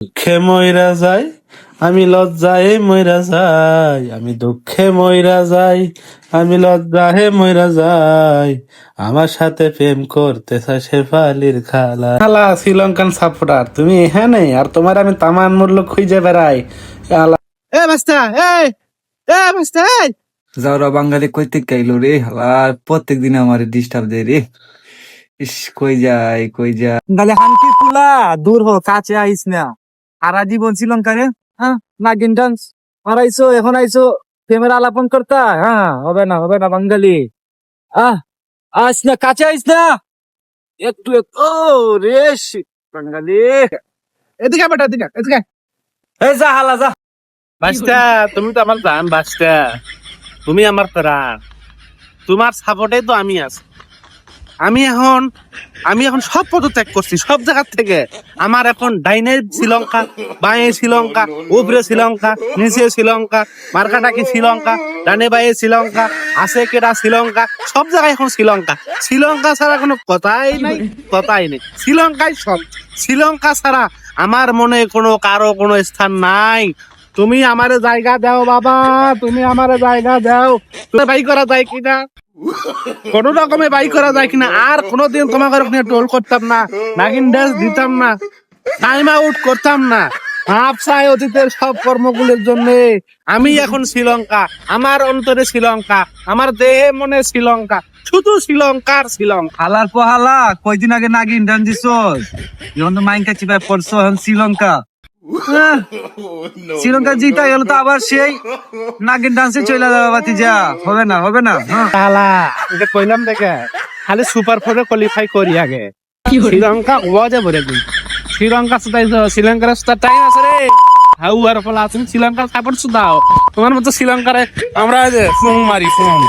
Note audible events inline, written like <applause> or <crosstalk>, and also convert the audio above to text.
দুঃখে ময়রা যাই, আমি লজ্জায় ময়রা যাই, আমি দুঃখে ময়রা যাই, আমি লজ্জায় ময়রা যাই। আমার সাথে প্রেম করতে চায় শেফালির খালা। খালা, শ্রীলঙ্কান সাপোর্টার তুমি এখানে? আর তোমার আমি তামান মূল্য খুঁজে বেড়াই। এ এই এ বাস্তা এই যাওরা বাঙালি, কইতে গাইলো রে? হালার প্রত্যেক দিন আমার ডিস্টার্ব দেয় রে। ইস, কই যায় কই যায়। গালে হানকি পুলা দূর হ, কাছে আইস না। সারা জীবন শ্রীলঙ্কা রে হ্যাঁ? নাগিন ডান্স। আর আইসো এখন আইসো প্রেমের আলাপন করতা? হ্যাঁ হবে না হবে না বাঙালি। আহ আইস না কাছে আইস না। একটু একটু ও রে বাঙালি। এদিকে বেটা এদিকে এদিকে এই যা হালা যা। বাস্তা তুমি তো আমার জান বাস্তা তুমি আমার প্রাণ। তোমার সাপোর্টে তো আমি আছি। আমি এখন আমি এখন সব পদত্যাগ করছি, সব জায়গার থেকে। আমার এখন ডাইনে শ্রীলঙ্কা বাঁয়ে শ্রীলঙ্কা উপরে শ্রীলঙ্কা নিচে শ্রীলঙ্কা, মার্কাটাকি শ্রীলঙ্কা, ডানে বাইয়ে শ্রীলঙ্কা, আছে কেটা শ্রীলঙ্কা, সব জায়গায় এখন শ্রীলঙ্কা। শ্রীলঙ্কা ছাড়া কোনো কথাই নাই, কথাই নেই। শ্রীলঙ্কাই সব। শ্রীলঙ্কা ছাড়া আমার মনে কোনো কারও কোনো স্থান নাই। তুমি আমার জায়গা দাও, বাবা। তুমি আমার জায়গা দাও। বাই করা যায় কিনা? কোন রকমে বাই করা যায় কিনা? আর কোনোদিন তোমাকে নিয়ে টোল করতাম না, নাগিন ড্যাস দিতাম না টাইম আউট করতাম না। হাফসায় অতীতের সব কর্মগুলোর জন্য আমি এখন শ্রীলঙ্কা, আমার অন্তরে শ্রীলঙ্কা, আমার দেহে মনে শ্রীলঙ্কা, শুধু শ্রীলঙ্কার শ্রীলঙ্কা। হালার পর হালা কয়দিন আগে নাগিন ডান দিছস? যখন তো মাইনকা চিপায় পড়ছো এখন শ্রীলঙ্কা। <laughs> শ্রীলঙ্কা জিতা গেল তো আবার সেই নাগিন ডান্সে চলে যাবে বাতি যা হবে না হবে না হ্যাঁ। কালা এটা কইলাম দেখে খালি সুপার ফোরে কোয়ালিফাই করি আগে। শ্রীলঙ্কা ওয়াজে ভরে দিই শ্রীলঙ্কা সুতাই শ্রীলঙ্কার সুতা টাইম আছে রে। হাউ আর ফলা তুমি শ্রীলঙ্কা সাপোর্ট সুদাও। তোমার মতো শ্রীলঙ্কারে আমরা ফোন মারি ফোন